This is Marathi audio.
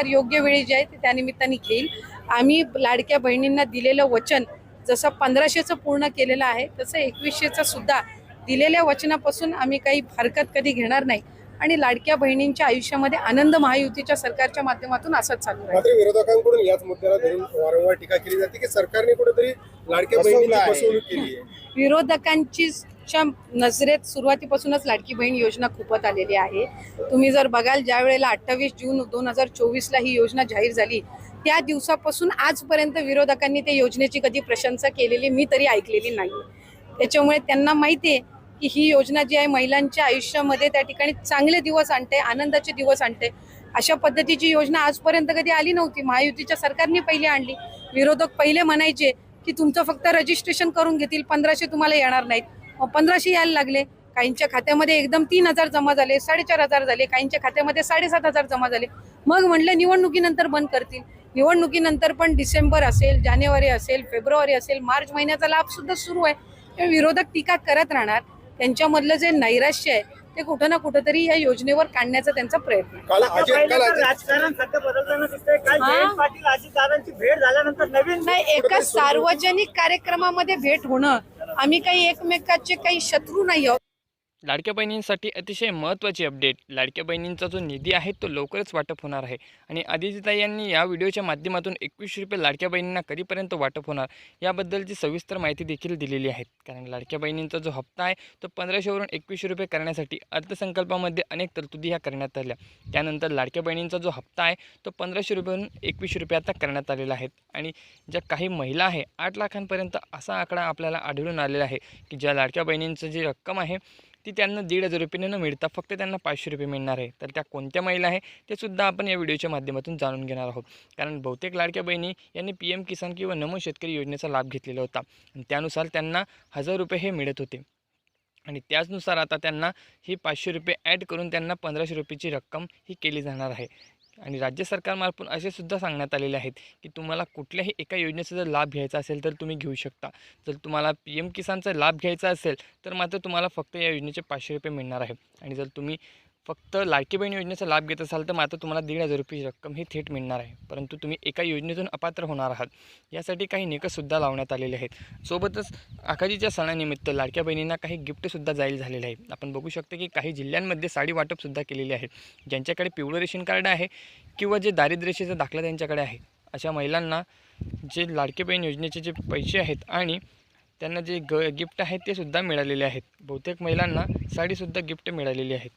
योग्य वेळी जे आहे ते त्यानिमित्ताने घेईल. आम्ही लाडक्या बहिणींना दिलेलं वचन जसं पंधराशेचं पूर्ण केलेलं आहे तसं एकवीसशेचं सुद्धा दिलेल्या वचनापासून आम्ही काही हरकत कधी घेणार नाही. आणि लाडक्या बहिणींच्या आयुष्यामध्ये आनंद महायुतीच्या सरकारच्या माध्यमातून असंच चालू आहे मात्र विरोधकांकडून याच मुद्द्याला धरून वारंवार टीका केली जाते की सरकारने कुठेतरी लाडक्या बहिणीची फसवणूक केली आहे. विरोधकांची च्या नजरेत सुरुवातीपासूनच लाडकी बहीण योजना खूपत आलेली आहे. तुम्ही जर बघाल ज्या वेळेला अठ्ठावीस जून दोन हजार चोवीसला ही योजना जाहीर झाली त्या दिवसापासून आजपर्यंत विरोधकांनी त्या योजनेची कधी प्रशंसा केलेली मी तरी ऐकलेली नाही त्याच्यामुळे त्यांना माहिती आहे की ही योजना जी आहे महिलांच्या आयुष्यामध्ये त्या ठिकाणी चांगले दिवस आणते आनंदाचे दिवस आणते. अशा पद्धतीची योजना आजपर्यंत कधी आली नव्हती. महायुतीच्या सरकारने पहिली आणली. विरोधक पहिले म्हणायचे की तुमचं फक्त रजिस्ट्रेशन करून घेतील पंधराशे तुम्हाला येणार नाहीत. पंधराशे यायला लागले. काहींच्या खात्यामध्ये एकदम तीन हजार जमा झाले साडेचार हजार झाले. काहींच्या खात्यामध्ये साडेसात हजार जमा झाले. मग म्हणलं निवडणुकीनंतर बंद करतील. निवडणुकीनंतर पण डिसेंबर असेल जानेवारी असेल फेब्रुवारी असेल मार्च महिन्याचा लाभ सुद्धा सुरू आहे. त्यामुळे विरोधक टीका करत राहणार. त्यांच्यामधलं जे नैराश्य आहे ते कुठं ना कुठंतरी या योजनेवर काढण्याचा त्यांचा प्रयत्न राजकारण सध्या बदलताना दिसतंय. काल? जयंत पाटील अजितदादांची भेट झाल्यानंतर नवीन नाही एका सार्वजनिक कार्यक्रमामध्ये भेट होणं आम्ही काही एकमेकाचे काही शत्रू नाही आहोत. लाडक्या बहिणींसाठी अतिशय महत्त्वाची अपडेट लाडक्या बहिणींचा जो निधी आहे तो लवकरच वाटप होणार आहे. आणि आदित्यताई यांनी या व्हिडिओच्या माध्यमातून एकवीसशे रुपये लाडक्या बहिणींना कधीपर्यंत वाटप होणार याबद्दलची सविस्तर माहिती देखील दिलेली आहे. कारण लाडक्या बहिणींचा जो हप्ता आहे तो पंधराशेवरून एकवीसशे रुपये करण्यासाठी अर्थसंकल्पामध्ये अनेक तरतुदी ह्या करण्यात आल्या. त्यानंतर लाडक्या बहिणींचा जो हप्ता आहे तो पंधराशे रुपयेवरून एकवीसशे रुपये आता करण्यात आलेला आहे. आणि ज्या काही महिला आहे आठ लाखांपर्यंत असा आकडा आपल्याला आढळून आलेला आहे की ज्या लाडक्या बहिणींचं जी रक्कम आहे ती त्यांना दीड हजार रुपये न मिळता फक्त त्यांना पाचशे रुपये मिळणार आहे. तर त्या कोणत्या महिला आहे ते सुद्धा आपण या व्हिडिओच्या माध्यमातून जाणून घेणार आहोत. कारण बहुतेक लाडक्या बहिणी यांनी पी एम किसान किंवा नमो शेतकरी योजनेचा लाभ घेतलेला होता. आणि त्यानुसार त्यांना हजार रुपये हे मिळत होते. आणि त्याचनुसार आता त्यांना ही पाचशे रुपये ॲड करून त्यांना पंधराशे रुपयेची रक्कम ही केली जाणार आहे. आणि राज्य सरकारमार्फत असे सुद्धा सांगण्यात आलेले आहेत की तुम्हाला कुठल्याही एका योजनेचा जर लाभ घ्यायचा असेल तर तुम्ही घेऊ शकता. जर तुम्हाला पी एम किसानचा लाभ घ्यायचा असेल तर मात्र तुम्हाला फक्त या योजनेचे पाचशे रुपये मिळणार आहे. आणि जर तुम्ही फक्त लाडकी बहीण योजनेचा लाभ घेत असाल तर मात्र तुम्हाला दीड हजार रुपये रक्कम ही थेट मिळणार आहे. परंतु तुम्ही एका योजनेतून अपात्र होणार आहात. यासाठी काही निकषसुद्धा लावण्यात आलेले आहेत. सोबतच आखाजीच्या सणानिमित्त लाडक्या बहिणींना काही गिफ्टसुद्धा जाहीर झालेले आहे आपण बघू शकतो की काही जिल्ह्यांमध्ये साडी वाटपसुद्धा केलेली आहे. ज्यांच्याकडे पिवळं रेशन कार्ड आहे किंवा जे दारिद्र्यरेषेचा दाखला त्यांच्याकडे आहे. अशा महिलांना जे लाडके बहीण योजनेचे जे पैसे आहेत आणि त्यांना जे ग गिफ्ट आहेत ते सुद्धा मिळालेले आहेत. बहुतेक महिलांना साडीसुद्धा गिफ्ट मिळालेली आहेत.